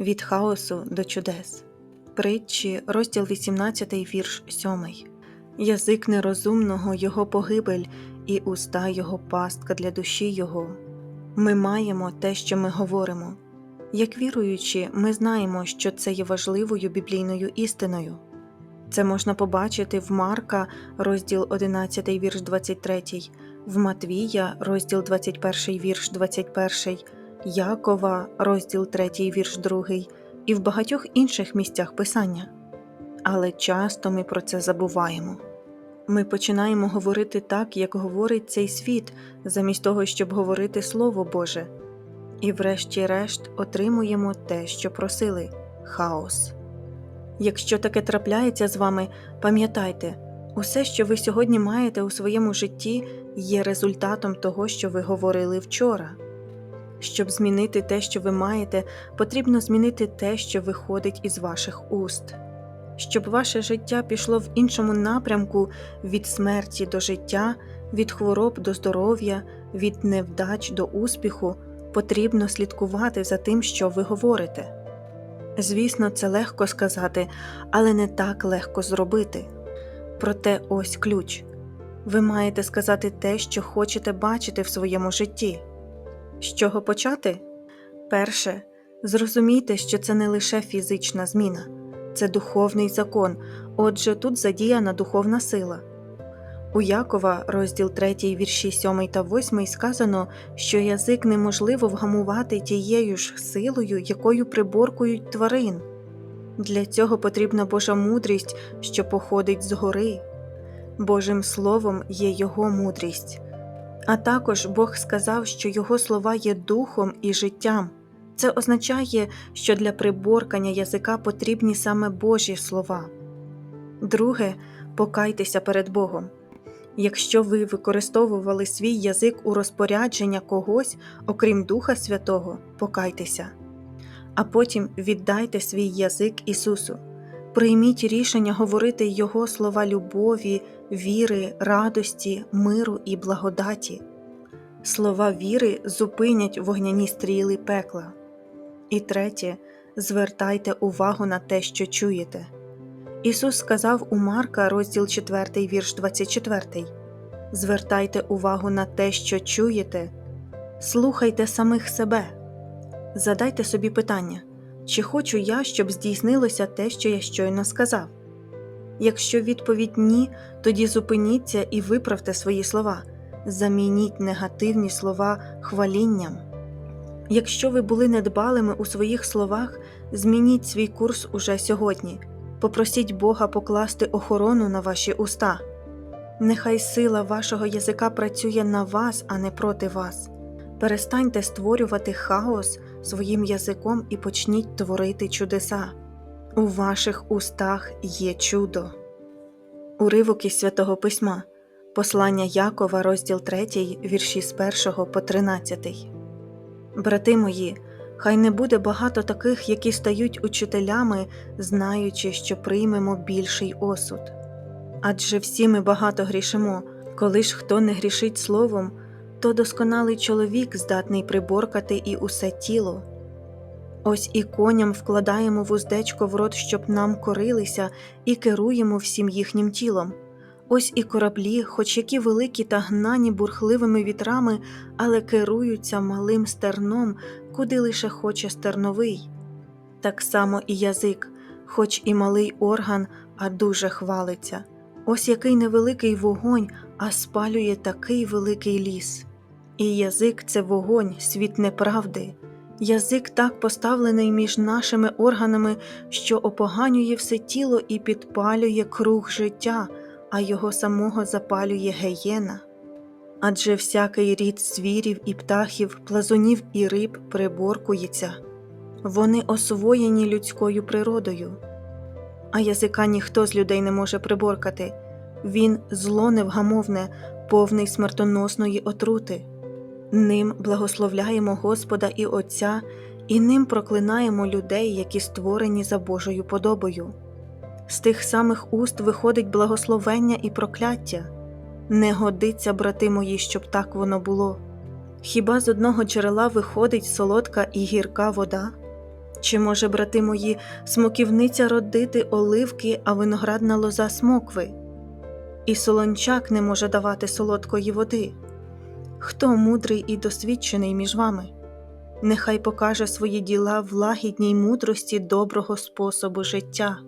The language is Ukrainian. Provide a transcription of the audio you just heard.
Від хаосу до чудес. Притчі, розділ 18, вірш 7. Язик нерозумного його погибель, і уста його пастка для душі його. Ми маємо те, що ми говоримо. Як віруючі, ми знаємо, що це є важливою біблійною істиною. Це можна побачити в Марка, розділ 11, вірш 23, в Матвія, розділ 21, вірш 21, Якова, розділ 3, вірш 2, і в багатьох інших місцях Писання. Але часто ми про це забуваємо. Ми починаємо говорити так, як говорить цей світ, замість того, щоб говорити Слово Боже, і, врешті-решт, отримуємо те, що просили хаос. Якщо таке трапляється з вами, пам'ятайте, усе, що ви сьогодні маєте у своєму житті, є результатом того, що ви говорили вчора. Щоб змінити те, що ви маєте, потрібно змінити те, що виходить із ваших уст. Щоб ваше життя пішло в іншому напрямку від смерті до життя, від хвороб до здоров'я, від невдач до успіху, потрібно слідкувати за тим, що ви говорите. Звісно, це легко сказати, але не так легко зробити. Проте ось ключ ви маєте сказати те, що хочете бачити в своєму житті. З чого почати? Перше, зрозумійте, що це не лише фізична зміна, це духовний закон, отже, тут задіяна духовна сила. У Якова, розділ 3, вірші 7 та 8 сказано, що язик неможливо вгамувати тією ж силою, якою приборкують тварин. Для цього потрібна Божа мудрість, що походить згори. Божим Словом є Його мудрість. А також Бог сказав, що Його слова є духом і життям. Це означає, що для приборкання язика потрібні саме Божі слова. Друге, покайтеся перед Богом. Якщо ви використовували свій язик у розпорядження когось, окрім Духа Святого, покайтеся, а потім віддайте свій язик Ісусу. Прийміть рішення говорити Його слова любові, віри, радості, миру і благодаті. Слова віри зупинять вогняні стріли пекла. І третє, звертайте увагу на те, що чуєте. Ісус сказав у Марка, розділ 4, вірш 24 Звертайте увагу на те, що чуєте, слухайте самих себе. Задайте собі питання, чи хочу я, щоб здійснилося те, що я щойно сказав? Якщо відповідь ні, тоді зупиніться і виправте свої слова, замініть негативні слова хвалінням. Якщо ви були недбалими у своїх словах, змініть свій курс уже сьогодні. Попросіть Бога покласти охорону на ваші уста. Нехай сила вашого язика працює на вас, а не проти вас. Перестаньте створювати хаос своїм язиком і почніть творити чудеса. У ваших устах є чудо. Уривок із святого письма Послання Якова, розділ 3, вірші з 1 по 13. Брати мої, хай не буде багато таких, які стають учителями, знаючи, що приймемо більший осуд. Адже всі ми багато грішимо, коли ж хто не грішить словом, то досконалий чоловік здатний приборкати і усе тіло. Ось і коням вкладаємо вуздечко в рот, щоб нам корилися, і керуємо всім їхнім тілом. Ось і кораблі, хоч які великі та гнані бурхливими вітрами, але керуються малим стерном, куди лише хоче стерновий. Так само і язик, хоч і малий орган, а дуже хвалиться. Ось який невеликий вогонь, а спалює такий великий ліс. І язик це вогонь, світ неправди. Язик так поставлений між нашими органами, що опоганює все тіло і підпалює круг життя, а його самого запалює геєна. Адже всякий рід звірів і птахів, плазунів і риб приборкується, вони освоєні людською природою, а язика ніхто з людей не може приборкати, він зло невгамовне, повний смертоносної отрути. Ним благословляємо Господа і Отця, і ним проклинаємо людей, які створені за Божою подобою. З тих самих уст виходить благословення і прокляття. Не годиться, брати мої, щоб так воно було. Хіба з одного джерела виходить солодка і гірка вода? Чи може, брати мої, смоківниця родити оливки, а виноградна лоза смокви? І солончак не може давати солодкої води. Хто мудрий і досвідчений між вами? Нехай покаже свої діла в лагідній мудрості доброго способу життя.